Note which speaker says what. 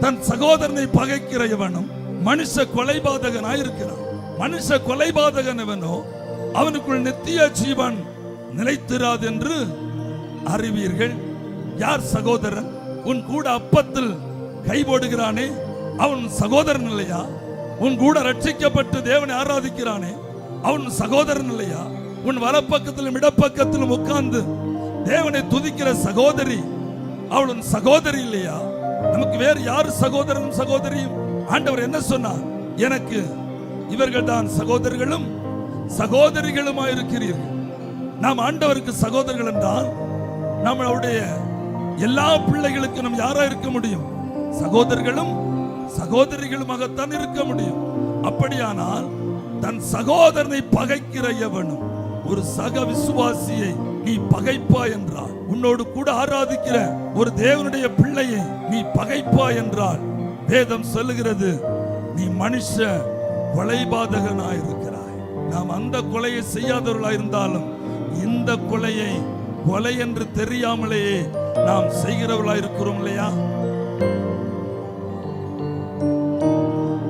Speaker 1: தன் சகோதரனை பகைக்கிற இவனும் மனுஷ கொலைபாதகனாய் இருக்கிறான் மனுஷ கொலைபாதகன் இவனோ அவனுக்குள் நித்திய ஜீவன் நிலைத்திராது என்று அறிவீர்கள். யார் சகோதரன்? உன் கூட அப்பத்தில் கை போடுகிறானே. அவன் சகோதரன் இல்லையா? உன் கூட ரட்சிக்கப்பட்டு தேவனை ஆராதிக்கிறானே. அவன் சகோதரன் இல்லையா? உன் வலப்பக்கத்திலும் இடப்பக்கத்திலும் உட்கார்ந்து தேவனை துதிக்கிற சகோதரி அவள் உன் சகோதரி இல்லையா? நமக்கு வேறு யார் சகோதரனும் சகோதரியும்? ஆண்டவர் என்ன சொன்னார்? எனக்கு இவர்கள் தான் சகோதரர்களும் சகோதரிகளுமாய் இருக்கிறீர்கள். நாம் ஆண்டவருக்கு சகோதரர்கள் என்றால் நம்மளுடைய எல்லா பிள்ளைகளுக்கும் நம்ம யாரா இருக்க முடியும்? சகோதரர்களும் சகோதரிகளுமாகத்தான் இருக்க முடியும். அப்படியானால் தன் சகோதரனை பகைக்கிற எவனும் ஒரு சக விசுவாசியை நீ பகைப்பா என்றால் உன்னோடு கூட ஆராதிக்கிற ஒரு தேவனுடைய பிள்ளையை நீ பகைப்பா என்றால் வேதம் சொல்லுகிறது நீ மனுஷ கொலைபாதகனாயிருக்கிறாய். நாம் அந்த கொலையை செய்யாதவர்களாய் இருந்தாலும் இந்த கொலையை கொலை என்று தெரியாமலேயே நாம் செய்கிறவர்களாய் இருக்கிறோம் இல்லையா?